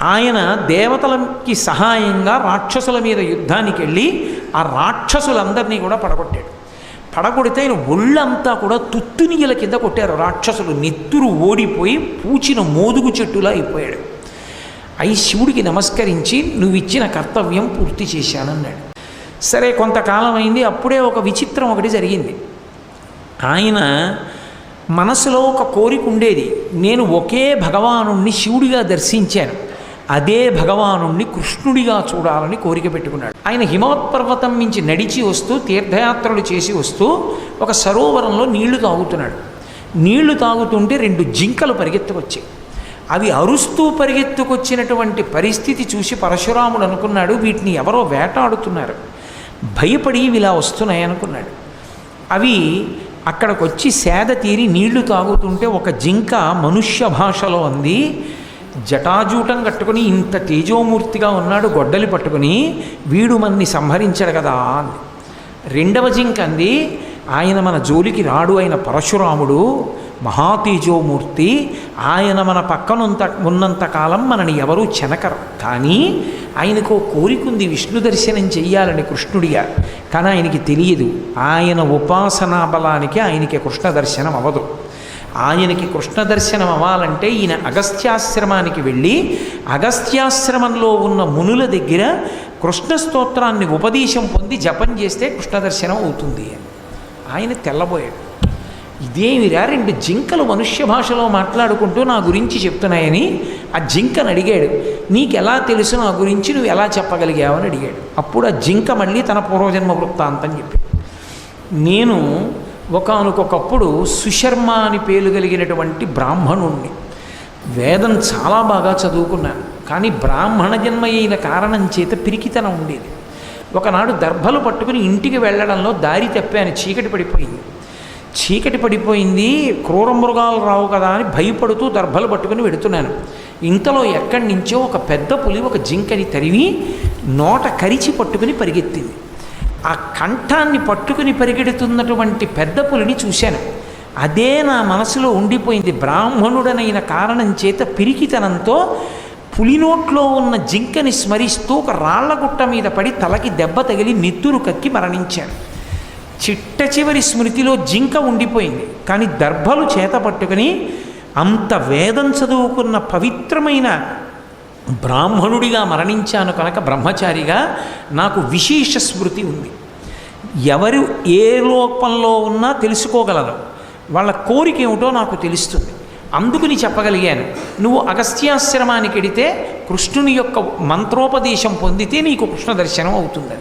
ఆయన దేవతలకి సహాయంగా రాక్షసుల మీద యుద్ధానికి వెళ్ళి ఆ రాక్షసులందరినీ కూడా పడగొట్టాడు. పడగొడితే ఆయన ఒళ్ళంతా కూడా తుత్తునియల కింద కొట్టారు. రాక్షసులు నెత్తురు ఓడిపోయి పూచిన మోదుగు చెట్టులా అయిపోయాడు. అయి శివుడికి నమస్కరించి నువ్వు ఇచ్చిన కర్తవ్యం పూర్తి చేశానన్నాడు సరే కొంతకాలం అయింది. అప్పుడే ఒక విచిత్రం ఒకటి జరిగింది. ఆయన మనసులో ఒక కోరిక ఉండేది. నేను ఒకే భగవానుణ్ణి శివుడిగా దర్శించాను. అదే భగవానుణ్ణి కృష్ణుడిగా చూడాలని కోరిక పెట్టుకున్నాడు. ఆయన హిమవత్పర్వతం నుంచి నడిచి వస్తూ తీర్థయాత్రలు చేసి వస్తూ ఒక సరోవరంలో నీళ్ళు తాగుతున్నాడు. నీళ్ళు తాగుతుంటే రెండు జింకలు పరిగెత్తుకొచ్చాయి. అవి అరుస్తూ పరిగెత్తుకొచ్చినటువంటి పరిస్థితి చూసి పరశురాముడు అనుకున్నాడు వీటిని ఎవరో వేటాడుతున్నారు. భయపడి ఇవి ఇలా వస్తున్నాయనుకున్నాడు అవి అక్కడికి వచ్చి సేద తీరి నీళ్ళు తాగుతుంటే ఒక జింక మనుష్య భాషలో అంది జటాజూటం కట్టుకుని ఇంత తేజోమూర్తిగా ఉన్నాడు గొడ్డలి పట్టుకుని వీడు మనని సంహరించాడు కదా అంది. రెండవ జింక అంది ఆయన మన జోలికి రాడు అయిన పరశురాముడు మహాతేజోమూర్తి ఆయన మన పక్కనుంత ఉన్నంతకాలం మనని ఎవరూ చెనకరు. కానీ ఆయనకు ఓ కోరిక ఉంది విష్ణు దర్శనం చెయ్యాలని కృష్ణుడిగా. కానీ ఆయనకి తెలియదు ఆయన ఉపాసనా బలానికి ఆయనకి కృష్ణ దర్శనం అవదు ఆయనకి కృష్ణ దర్శనం అవ్వాలంటే ఈయన అగస్త్యాశ్రమానికి వెళ్ళి అగస్త్యాశ్రమంలో ఉన్న మునుల దగ్గర కృష్ణ స్తోత్రాన్ని ఉపదేశం పొంది జపం చేస్తే కృష్ణ దర్శనం అవుతుంది అని. ఆయన తెల్లబోయాడు. ఇదేమిరా రెండు జింకలు మనుష్య భాషలో మాట్లాడుకుంటూ నా గురించి చెప్తున్నాయని? ఆ జింకను అడిగాడు. నీకు ఎలా తెలుసు నా గురించి? నువ్వు ఎలా చెప్పగలిగావని అడిగాడు. అప్పుడు ఆ జింక మళ్ళీ తన పూర్వజన్మ వృత్తాంతం చెప్పాడు. నేను ఒకనకొకప్పుడు సుశర్మ అని పేరు కలిగినటువంటి బ్రాహ్మణుణ్ణి. వేదం చాలా బాగా చదువుకున్నాను. కానీ బ్రాహ్మణ జన్మ అయిన కారణం చేత పిరికితనం ఉండేది. ఒకనాడు దర్భలు పట్టుకుని ఇంటికి వెళ్ళడంలో దారి తప్పాను. చీకటి పడిపోయింది. చీకటి పడిపోయింది. క్రూర మృగాలు రావు కదా అని భయపడుతూ దర్భలు పట్టుకుని వెడుతున్నాను. ఇంతలో ఎక్కడి నుంచో ఒక పెద్ద పులి ఒక జింకని తరివి నోట కరిచి పట్టుకుని పరిగెత్తింది. ఆ కంఠాన్ని పట్టుకుని పరిగెడుతున్నటువంటి పెద్ద పులిని చూశాను. అదే నా మనసులో ఉండిపోయింది. బ్రాహ్మణుడనైన కారణం చేత పిరికితనంతో పులినోట్లో ఉన్న జింకని స్మరిస్తూ ఒక రాళ్ళగుట్ట మీద పడి తలకి దెబ్బ తగిలి నెత్తురు కక్కి మరణించాను చిట్ట చివరి స్మృతిలో జింక ఉండిపోయింది. కానీ దర్భలు చేత పట్టుకుని అంత వేదం చదువుకున్న పవిత్రమైన బ్రాహ్మణుడిగా మరణించాను కనుక బ్రహ్మచారిగా నాకు విశేష స్మృతి ఉంది. ఎవరు ఏ లోపంలో ఉన్నా తెలుసుకోగలరు. వాళ్ళ కోరిక ఏమిటో నాకు తెలుస్తుంది. అందుకుని చెప్పగలిగాను. నువ్వు అగస్త్యాశ్రమానికి వెడితే కృష్ణుని యొక్క మంత్రోపదేశం పొందితే నీకు కృష్ణ దర్శనం అవుతుందని.